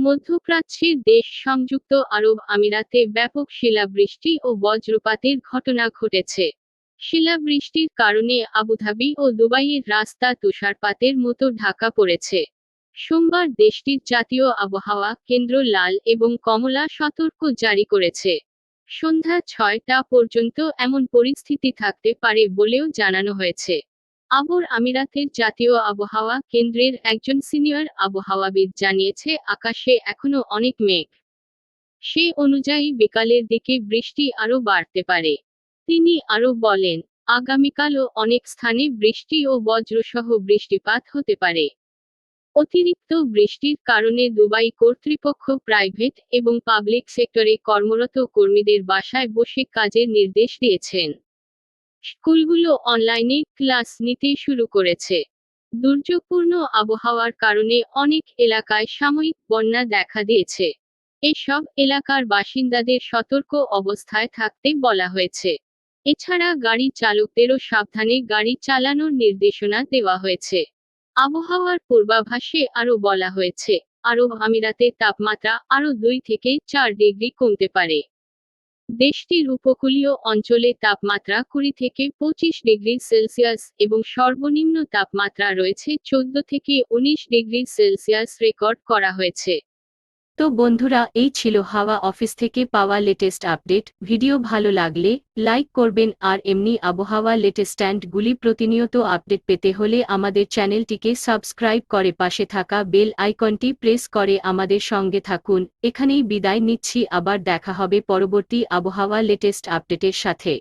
মধ্যপ্রাচ্যের দেশ সংযুক্ত আরব আমিরাতে ব্যাপক শিলাবৃষ্টি ও বজ্রপাতের ঘটনা ঘটেছে। শিলাবৃষ্টির কারণে আবুধাবি ও দুবাইয়ের রাস্তা তুষারপাতের মতো ঢাকা পড়েছে। সোমবার দেশটির জাতীয় আবহাওয়া কেন্দ্র লাল এবং কমলা সতর্ক জারি করেছে। সন্ধ্যা ছয়টা পর্যন্ত এমন পরিস্থিতি থাকতে পারে বলেও জানানো হয়েছে। আবর আমিরাতের জাতীয় আবহাওয়া কেন্দ্রের একজন সিনিয়র আবহাওয়াবিদ জানিয়েছে, আকাশে এখনও অনেক মেঘ। সে অনুযায়ী বিকালের দিকে বৃষ্টি আরও বাড়তে পারে। তিনি আরও বলেন, আগামীকালও অনেক স্থানে বৃষ্টি ও বজ্রসহ বৃষ্টিপাত হতে পারে। অতিরিক্ত বৃষ্টির কারণে দুবাই কর্তৃপক্ষ প্রাইভেট এবং পাবলিক সেক্টরে কর্মরত কর্মীদের বাসায় বসে কাজের নির্দেশ দিয়েছেন। স্কুলগুলো অনলাইনে ক্লাস নিতে শুরু করেছে। দুর্যোগপূর্ণ আবহাওয়ার কারণে অনেক এলাকায় সাময়িক বন্যা দেখা দিয়েছে। এসব এলাকার বাসিন্দাদের সতর্ক অবস্থায় থাকতে বলা হয়েছে। এছাড়া গাড়ি চালকদেরও সাবধানে গাড়ি চালানোর নির্দেশনা দেওয়া হয়েছে। আবহাওয়ার পূর্বাভাসে আরও বলা হয়েছে, আরব আমিরাতে তাপমাত্রা আরও দুই থেকে চার ডিগ্রি কমতে পারে। দেশটির উপকূলীয় অঞ্চলে তাপমাত্রা কুড়ি থেকে পঁচিশ ডিগ্রি সেলসিয়াস এবং সর্বনিম্ন তাপমাত্রা রয়েছে চোদ্দ থেকে উনিশ ডিগ্রি সেলসিয়াস রেকর্ড করা হয়েছে। তো বন্ধুরা, এই ছিল হাওয়া অফিস থেকে পাওয়া লেটেস্ট আপডেট ভিডিও ভালো লাগলে লাইক করবেন আর এমনি আবহাওয়া লেটেস্ট্যান্ড গুলি প্রতিনিয়ত আপডেট পেতে হলে আমাদের চ্যানেলটিকে সাবস্ক্রাইব করে পাশে থাকা বেল আইকনটি প্রেস করে আমাদের সঙ্গে থাকুন। এখানেই বিদায় নিচ্ছি, আবার দেখা হবে পরবর্তী আবহাওয়া লেটেস্ট আপডেটের সাথে।